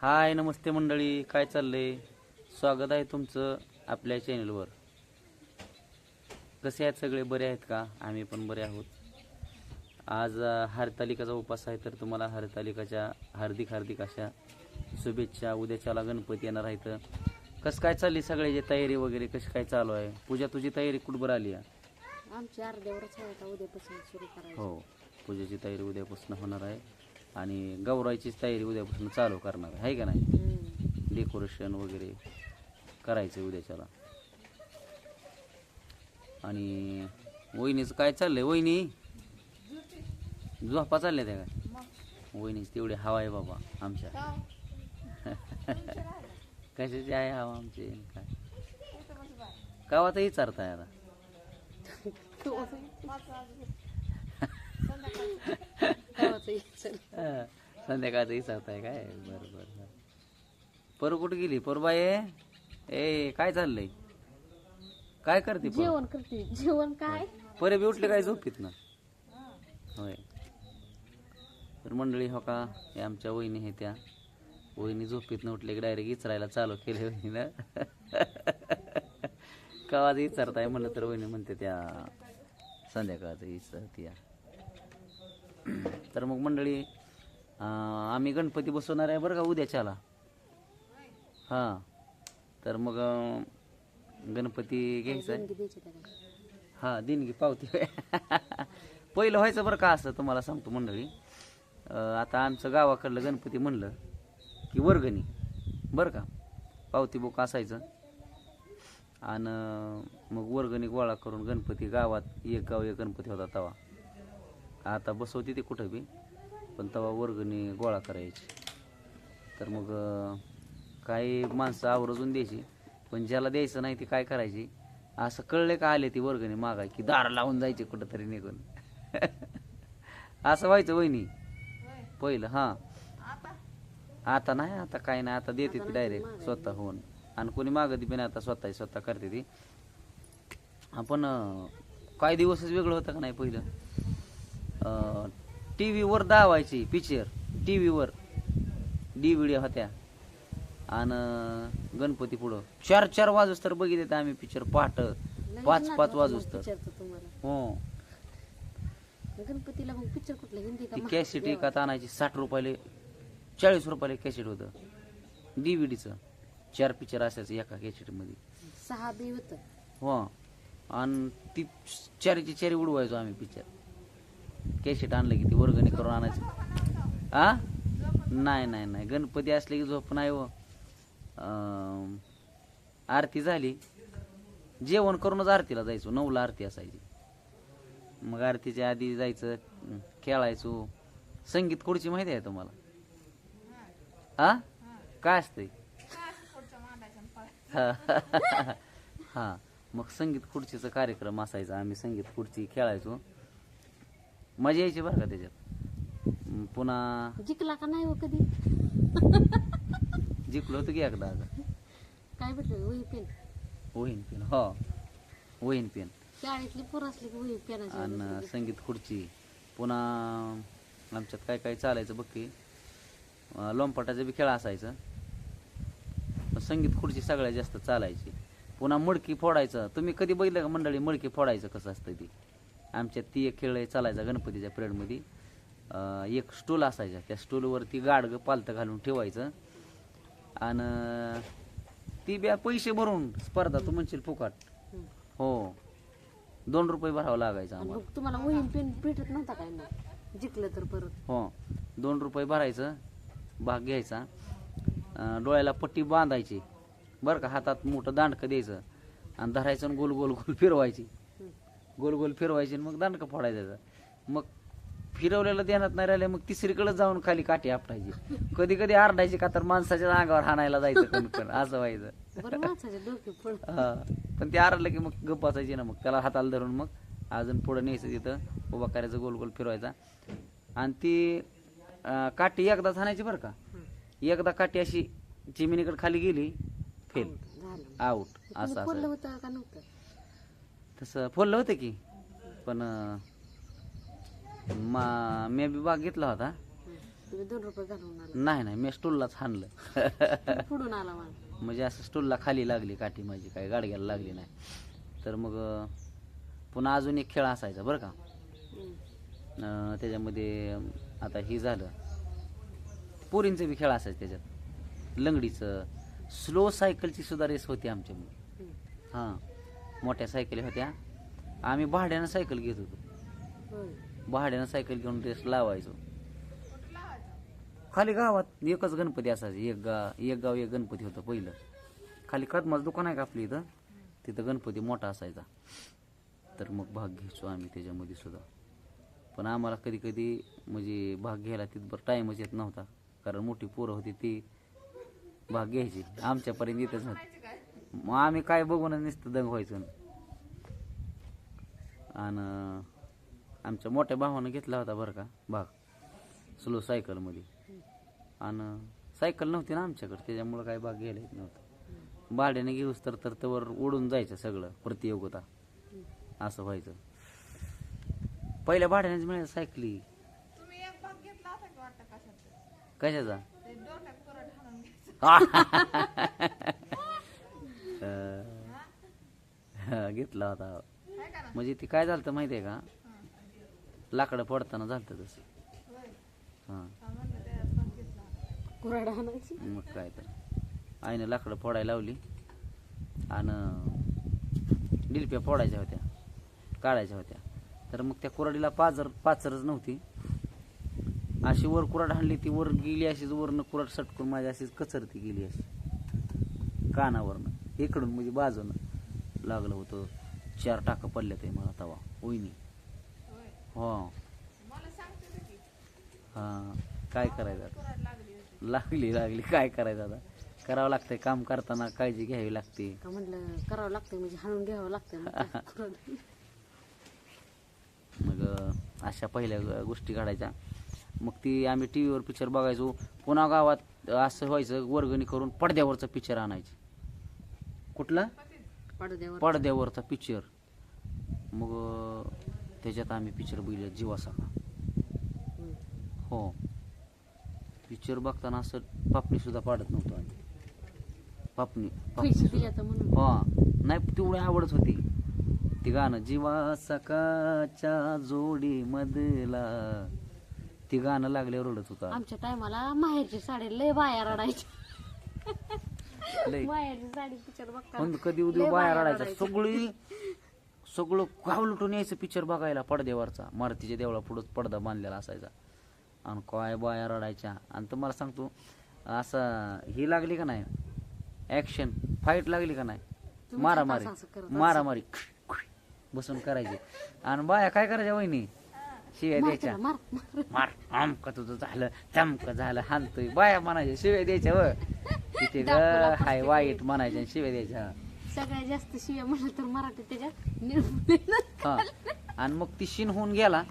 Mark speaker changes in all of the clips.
Speaker 1: हाय नमस्ते मंडळी. काय चाललंय? स्वागत आहे तुमचं आपल्या चॅनलवर कसे आहेत सगळे? बरे आहेत का? आम्ही पण बरे आहोत. आज हरतालिकाचा उपास आहे तर तुम्हाला हरतालिकाच्या हार्दिक हार्दिक अशा शुभेच्छा. उद्याच्याला गणपती येणार आहेत कसं काय चालली सगळ्याची तयारी वगैरे? कशी काय चालू आहे? पूजा तुझी तयारी कुठबर आली आहे?
Speaker 2: आमची अर्ध्यावरच उद्यापासून सुरू
Speaker 1: हो पूजेची तयारी उद्यापासून होणार आहे. आणि गौराईची तयारी उद्यापासून चालू करणार आहे. का नाही. डेकोरेशन वगैरे करायचं उद्याच्याला. आणि वहिनीचं काय चाललंय वहिनी? झोपा चालल्या त्या काय वहिनीच तेवढी हवा आहे बाबा आमच्या. कशाची आहे हवा आमची? काय? गावातही विचारताय आता. हा, संध्याकाळचं विचारताय काय? बरं बरं परू कुठं गेली? परबाई ए काय चाललंय? काय करते परू?
Speaker 2: जेवण करते. जेवण काय?
Speaker 1: परे बी उठले काय झोपीत ना होय. तर मंडळी हो का? हे आमच्या वहिनी आहे त्या. वहिनी झोपीत न उठले की डायरेक्ट इचरायला चालू केले वहिनीनं. कवाच विचारताय म्हणलं तर वहिनी म्हणते त्या संध्याकाळचं विचारते या. तर मग मंडळी आम्ही गणपती बसवणार आहे बरं का उद्याच्याला? हां. तर मग गणपती घ्यायचा आहे. दिनगी देणगी पावती. पहिलं व्हायचं बरं का असं तुम्हाला सांगतो मंडळी. आता आमचं गावाकडलं गणपती म्हणलं की वर्गणी. बरं का? पावती बुक असायचं. आणि मग वर्गणी गोळा करून गणपती गावात एक गाव एक गणपती होता तवा. आता बसवती ते कुठं बी. पण तवा वर्गणी गोळा करायची. तर मग काही माणसं आवर्जून द्यायची. पण ज्याला द्यायचं नाही ती काय करायची? असं कळले का आले ती वर्गणी मागाय की दार लावून जायचे कुठं तरी निघून. असं व्हायचं वहिनी. पहिलं हां. आता? नाही आता काय नाही. आता देते ती डायरेक्ट स्वतः होऊन आणि कोणी मागत बी नाही आता स्वतः स्वतः करते ती. आपण काही दिवसच वेगळं होतं का नाही पहिलं? टी व्हीवर दावायची पिक्चर टी व्हीवर डी व्हिडिओ होत्या. आणि गणपती पुढं. चार चार वाजूस तर बघितले आम्ही पिक्चर पहाट.
Speaker 2: लय
Speaker 1: पाच पाच वाजूस तर. हो.
Speaker 2: गणपतीला मग पिक्चर कुठला? हिंदी का
Speaker 1: ती? कॅसेट एकात आणायची. साठ रुपयाले चाळीस रुपयाला कॅसेट होतं. डीव्हीडीचं चार पिक्चर असायचं एका कॅसेटमध्ये
Speaker 2: सहा बी होत.
Speaker 1: हो. आणि ती चारीची चारी उडवायचो आम्ही पिक्चर कॅशेट आणलं की ती वर्गणी करून आणायची. आ? नाही नाही नाही. गणपती असले की झोप नाही हो. व आरती झाली. जेवण करूनच आरतीला जायचो. नऊला आरती असायची. मग आरतीच्या आधी जायचं खेळायचो. संगीत खुर्ची माहिती आहे तुम्हाला? हा काय असतंय? हा. मग संगीत खुर्चीचा कार्यक्रम असायचा. आम्ही संगीत खुर्ची खेळायचो. मजा यायची बरं का त्याच्यात. पुन्हा
Speaker 2: जिंकला का नाही हो कधी?
Speaker 1: जिंकलो होतो की एकदा आता.
Speaker 2: काय भेटलं वही पेन.
Speaker 1: वहीन पेन हो. वहीन पेन.
Speaker 2: शाळेतली पोरं असली की वही पेनाची
Speaker 1: आणि संगीत खुर्ची. पुन्हा आमच्यात काय काय चालायचं बघ की अं, लोंपाटाचं बी खेळ असायचं. पण संगीत खुर्ची सगळ्यात जास्त चालायची. पुन्हा मडकी फोडायचं. तुम्ही कधी बघितलं का मंडळी मडकी फोडायचं कसं असतं ती? आमच्यात ती एक खेळ चालायचा गणपतीच्या पिरियडमध्ये. एक स्टूल असायचा. त्या स्टूलवरती गाडगं पालतं घालून ठेवायचं. आणि ती बी पैसे भरून स्पर्धा तू म्हणशील फुकट. हो. दोन रुपये भरावं लागायचं आम्हाला.
Speaker 2: मग तुम्हाला पेन भेटत नव्हता काय मग? जिंकलं तर परत.
Speaker 1: हो. दोन रुपये भरायचं. भाग घ्यायचा. अं, डोळ्याला पट्टी बांधायची. बरं का हातात मोठं दांडकं द्यायचं. आणि धरायचं आणि गोल गोल गोल फिरवायची. गोल गोल फिरवायची आणि मग दांडकं फोडायचं त्याचं. मग फिरवलेलं ध्यानात नाही राहिले मग तिसरीकडे जाऊन खाली काठी आपटायची. कधी कधी आरडायची का तर माणसाच्या अंगावर हाणायला जायचं कोण पण असं व्हायचं. हा. पण ते आरडलं की मग गप्प असायची ना मग. त्याला हाताला धरून मग अजून पुढं न्यायचं तिथं उभा करायचं गोल गोल फिरवायचा. आणि ती काठी एकदाच हाणायची बरं का. एकदा काठी अशी जिमिनीकडे खाली गेली फेल. आउट असं
Speaker 2: फोडलं
Speaker 1: असं
Speaker 2: होतं का नव्हतं
Speaker 1: तसं फोडलं होतं की. पण अं, मा मी बी भाग घेतला होता.
Speaker 2: तुम्ही दोन रुपये घालून आला.
Speaker 1: नाही नाही मी स्टूललाच हाणलं.
Speaker 2: पुढून आला मला.
Speaker 1: म्हणजे असं स्टूलला खाली लागली काठी माझी काय गाडग्याला लागली नाही. तर मग अं, पुन्हा अजून एक खेळ असायचा बरं का.
Speaker 2: हम्म.
Speaker 1: अं, त्याच्यामध्ये आता ही झालं. पोरींचे बी खेळ असायचे त्याच्यात. लंगडीचं. स्लो सायकलची सुद्धा रेस होती आमच्यामुळे.
Speaker 2: हम्म.
Speaker 1: हां. मोठ्या सायकली होत्या. आम्ही भाड्यानं सायकल घेत होतो. भाड्यानं सायकल घेऊन रेस लावायचो. खाली गावात एकच गणपती असायचं. एक गा एक गाव एक गणपती होतं पहिलं. खाली कदमाचं दुकान आहे का आपली इथं? तिथं गणपती मोठा असायचा. तर मग भाग घ्यायचो आम्ही त्याच्यामध्ये सुद्धा. पण आम्हाला कधी कधी म्हणजे भाग घ्यायला तिथभर टाईमच येत नव्हता. कारण मोठी पोरं होती ती भाग घ्यायची. आमच्यापर्यंत येतच नव्हती. मग आम्ही काय बघून नुसतं दंग व्हायचं. आणि आमच्या मोठ्या भावानं घेतला होता बरं का भाग स्लो सायकलमध्ये. आणि सायकल नव्हती ना आमच्याकडे त्याच्यामुळं काय भाग घ्यायला येत नव्हतं. भाड्याने घेऊस तर तर तवर उडून जायचं सगळं प्रतियोगिता. असं व्हायचं. पहिल्या भाड्यानेच मिळायचं सायकली. कशाचा
Speaker 3: ते डोक्यात परत हाणून घ्यायचं
Speaker 1: अं, घेतला होता. म्हणजे ती काय झालं माहिती आहे का लाकडं पडताना झालं तसं. हां.
Speaker 3: हा
Speaker 1: मग काय तर. आईनं लाकडं फोडायला लावली. आणि डिलप्या फोडायच्या होत्या. काढायच्या होत्या. तर मग त्या कुराडीला पाजर पाचरच नव्हती. अशी वर कुराड हाणली ती. वर गेली अशीच वरनं कुराड सटकून माझी अशीच कचरती गेली अशी. कानावरनं. इकडून म्हणजे बाजूनं लागलं होतं. चार टाकं पडल्या ते मला तवा
Speaker 3: होय
Speaker 1: हो. हां काय करायचं आता?
Speaker 3: लागली
Speaker 1: लागली. काय करायचं आता? करावं लागतंय काम करताना काळजी घ्यावी लागते.
Speaker 2: का म्हणलं करावं लागतं म्हणजे हाणून घ्यावं लागतं मग
Speaker 1: अं, अशा पहिल्या ग- गोष्टी घडायच्या. मग ती आम्ही टी व्हीवर पिक्चर बघायचो. पुन्हा गावात असं व्हायचं वर्गणी करून पडद्यावरचा पिक्चर आणायचे. कुठला?
Speaker 2: पडद्यावर.
Speaker 1: पडद्यावरचा पिक्चर मग त्याच्यात आम्ही पिक्चर बघितलं
Speaker 2: हम्म.
Speaker 1: हो. पिक्चर बघताना असं पापणी सुद्धा पाडत नव्हतो आम्ही. पापणी हा. नाही तेवढी आवडत होती. ती गाणं जीवा सकाच्या जोडी मधला ती गाणं लागल्यावर रडत होता.
Speaker 2: आमच्या टायमाला माहेरची साडी लय बाया रडायची
Speaker 1: लय
Speaker 2: माहेरची साडी पिक्चर बघता
Speaker 1: पण कधी उद्या बाया रडायचा. सगळी सगळं गाव लुटून यायचं पिक्चर बघायला पडद्यावरचा. मारुतीच्या देवळा पुढंच पडदा बांधलेला असायचा. आणि काय बाया रडायच्या आणि तुम्हाला सांगतो असं ही लागली का नाही? ऍक्शन फाईट लागली का नाही? मारामारी. मारामारी. बसून करायची. आणि बाया काय करायच्या वहिनी? शिव्या द्यायच्या.
Speaker 2: मार
Speaker 1: आमक तुझं झालं तमक झालं हानतोय बाया म्हणायच्या शिव्या द्यायच्या व. तिथे ग
Speaker 2: दाखवला
Speaker 1: हाय वाईट म्हणायच्या आणि शिव्या द्यायच्या.
Speaker 2: सगळ्यात जास्त शिव्या म्हणलं तर मराठी त्याच्यात निर्मळ
Speaker 1: हा आणि मग ती शीन होऊन गेला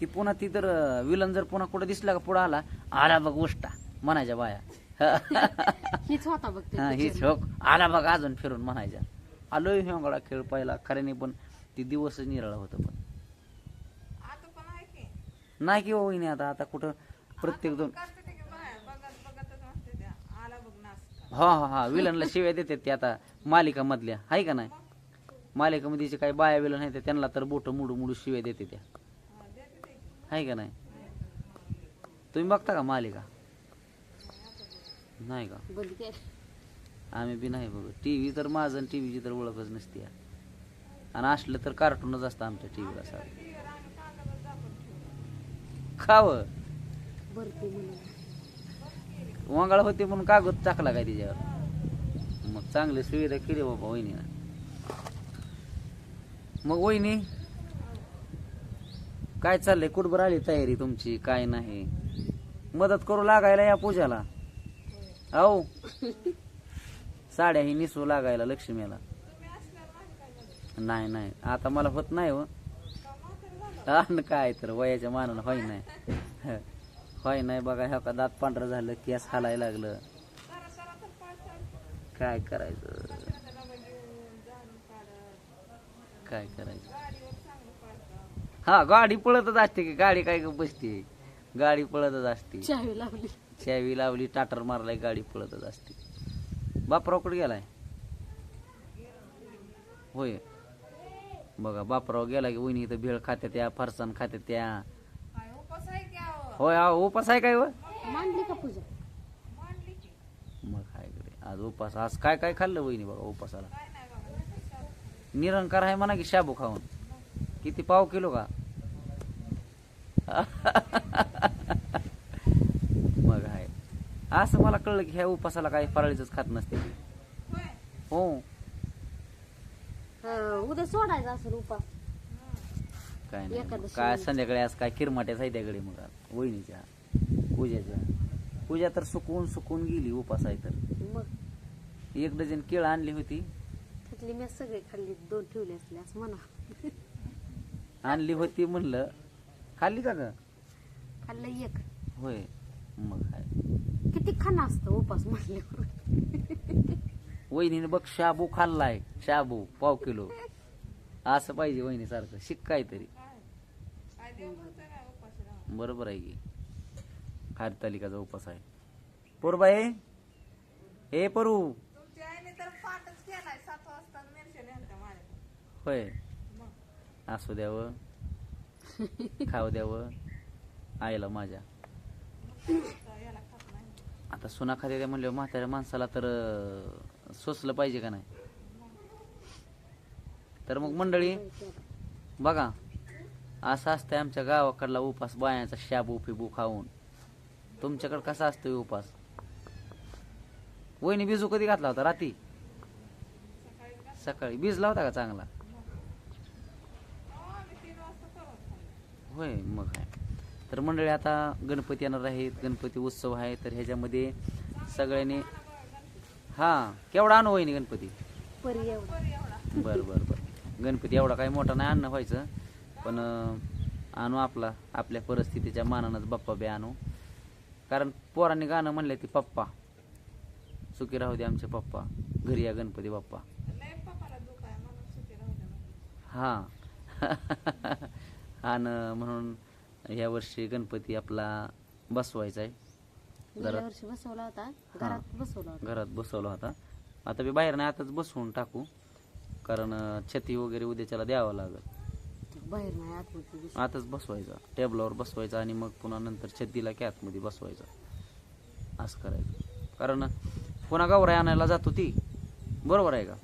Speaker 1: की पुन्हा ती तर विलन जर पुन्हा कुठे दिसला का पुढे आला आला बघ उष्टा म्हणायच्या बाया.
Speaker 2: हीच होता बघ ते
Speaker 1: हा
Speaker 2: picture.
Speaker 1: होक. आला बघ अजून फिरून म्हणायच्या. आलोय हेंगडा खेळ पाहिला खऱ्याने पण ती दिवसच निराळा होतं पण.
Speaker 3: आता पण आहे की.
Speaker 1: नाही की वहिनी आता आता कुठं प्रत्येक दोन
Speaker 3: करते ते की बाहेर बघत बघतच म्हणते त्या आला बघ नाच
Speaker 1: हा हा हा. विलनला शिव्या देतात ते आता मालिका मधल्या आहे का नाही? मालिकामध्ये जे काही बाया विलन आहेत त्यांना तर बोट मुडू मुडू शिव्या देते त्या. आहे का नाही? तुम्ही बघता का मालिका? नाही का. आम्ही बी नाही बघत. टी व्ही तर माझं टी व्हीची तर ओळखच नसते. आणि असलं तर कार्टूनच असतं आमच्या टी व्हीला सारं खावं. वंगाळ होते म्हणून कागद टाकला काय तिच्यावर? मग चांगली सुविधा केली बाबा वहिनीनं. मग वहिनी काय चाललंय? कुठबर आली तयारी तुमची? काय नाही? मदत करू लागायला या पूजाला? अहो साड्या ही निसू लागायला लक्ष्मीला. नाही नाही. आता मला होत नाही हो. काय तर वयाच्या मानानं होई नाही होय नाही बघा ह्या का दात पांढरं झालं केस हालायला लागलं. काय करायचं? काय करायचं? हा गाडी पळतच असते की गाडी काय बसते? गाडी पळतच असते.
Speaker 2: चावी लावली.
Speaker 1: चावी लावली टाटर मारलाय गाडी पळतच असते. बापराव कुठे गेलाय? होय. बघा बापराव गेला की वहिनी इथं भेळ खात्या त्या फरसाण खात्या त्या
Speaker 3: काय उपास आहे की अहो?
Speaker 1: होय अहो, उपास आहे काय व?
Speaker 2: मांडली का पूजा.
Speaker 1: मग काय कडे आज उपास आज काय काय खाल्लं वहिनी बघा उपासाला. निरंकार आहे म्हणा की शाबू खाऊन. किती पाव किलो का? मग आहे असं मला कळलं की ह्या उपासाला काही फराळीच खात नसते ती. हो.
Speaker 2: हा, उद्या सोडायचा असेल उपास.
Speaker 1: काय नाही. मग.
Speaker 2: एकादशी
Speaker 1: काय. संध्याकाळी आज काय किरमाट्याच आहे त्याकडे मग आज. वहिनीच्या पूजाच्या पूजा तर सुकवून सुकवून गेली उपास आहे तर.
Speaker 2: मग?
Speaker 1: एक डझन केळ आणली होती.
Speaker 2: त्यातली मी सगळे खाल्ली दोन ठेवले असले असं म्हणा.
Speaker 1: आणली होती म्हणलं. खाल्ली का ग?
Speaker 2: खाल्लं एक.
Speaker 1: होय मग काय.
Speaker 2: किती खाणं असतं उपास म्हटल्यावर
Speaker 1: वहिनीने बघ शाबू खाल्लाय शाबू पाव किलो. असं पाहिजे वहिनी सारखं शिक काहीतरी
Speaker 3: काय काय देव म्हणतोय काय उपाशी राहून
Speaker 1: बरोबर आहे की? हरतालिकाचा उपास आहे. पोरबाई ए परू. होय. असू द्यावं. खाऊ द्यावं. आईला माझ्या. आता सुना खाते त्या म्हणल्यावर म्हाताऱ्या माणसाला तर सोसलं पाहिजे का नाही? तर मग मंडळी बघा. असं असतंय आमच्या गावाकडला उपास बायांचा शाबू फिबू खाऊन. तुमच्याकडे कसा असतोय उपास? वहिनी बिजू कधी घातला होता रात्री?
Speaker 3: सकाळी.
Speaker 1: भिजला होता का चांगला? होय मग काय. तर मंडळी आता गणपती येणार आहेत गणपती उत्सव आहे. तर ह्याच्यामध्ये सगळ्यांनी हा केवढा आणू वहिनी गणपती?
Speaker 3: बर
Speaker 1: बर बर. गणपती एवढा काही मोठा नाही आणणं व्हायचं. पण आणू आपला आपल्या परिस्थितीच्या मानानंच बाप्पा बी आणू. कारण पोरांनी गाणं म्हणले ती पप्पा सुखी राहू दे आमचे पप्पा. घरी या गणपती बाप्पा. हा. आणि म्हणून ह्या वर्षी गणपती आपला बसवायचा आहे.
Speaker 2: गेल्या वर्षी बसवला होता घरात बसवला होता.
Speaker 1: घरात बसवला होता. आता बी बाहेर नाही आताच बसवून टाकू. कारण छती वगैरे उद्याच्याला द्यावं लागेल.
Speaker 2: बाहेर नाही आतमध्ये.
Speaker 1: आताच बसवायचा. टेबलावर बसवायचा आणि मग पुन्हा नंतर छत्तीला कॅतमध्ये बसवायचा. असं करायचं. कारण पुन्हा गावराई आणायला जातो ती. बरोबर आहे का?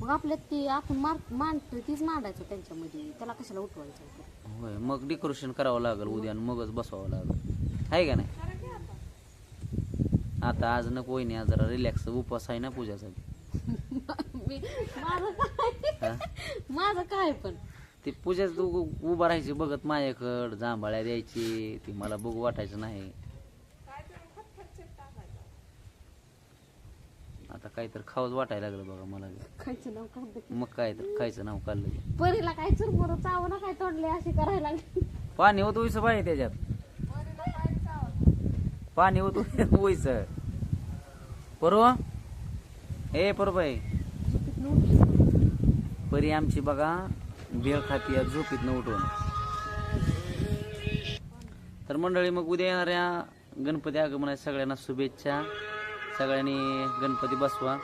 Speaker 2: मग आपल्यात ती आपण मार मांडतो तीच मांडायचं त्यांच्यामध्ये. त्याला कशाला उठवायचं होतं?
Speaker 1: होय मग डेकोरेशन करावं लागेल उद्या आणि मगच बसवावं लागेल. आहे का नाही?
Speaker 3: की आता
Speaker 1: आज नको वहिनी आज जरा रिलॅक्स उपवास आहे ना पूजासाठी.
Speaker 2: मी. माझं काय?
Speaker 1: हा?
Speaker 2: माझं काय पण?
Speaker 1: ते पूजाच उभं राहायची बघत माझ्याकडं जांभाळ्या द्यायची ती मला बघू वाटायचं नाही. आता काहीतरी खावंच वाटायला लागलं बघा मला.
Speaker 2: खायचं नाव काढलं
Speaker 1: मग काय तर खायचं नाव काढलं.
Speaker 2: परीला काय चुरमुर चावं ना काय तोडले अशी करायला लागली.
Speaker 1: पाणी होतं उयस पाहिजे त्याच्यात. पाणी होतं उयस परव ए परबाई परी आमची बघा भेळ खाती या झोपीतनं उठून तर मंडळी मग उद्या येणाऱ्या गणपती आगमनाच्या सगळ्यांना शुभेच्छा. सगळ्यांनी गणपती बसवा.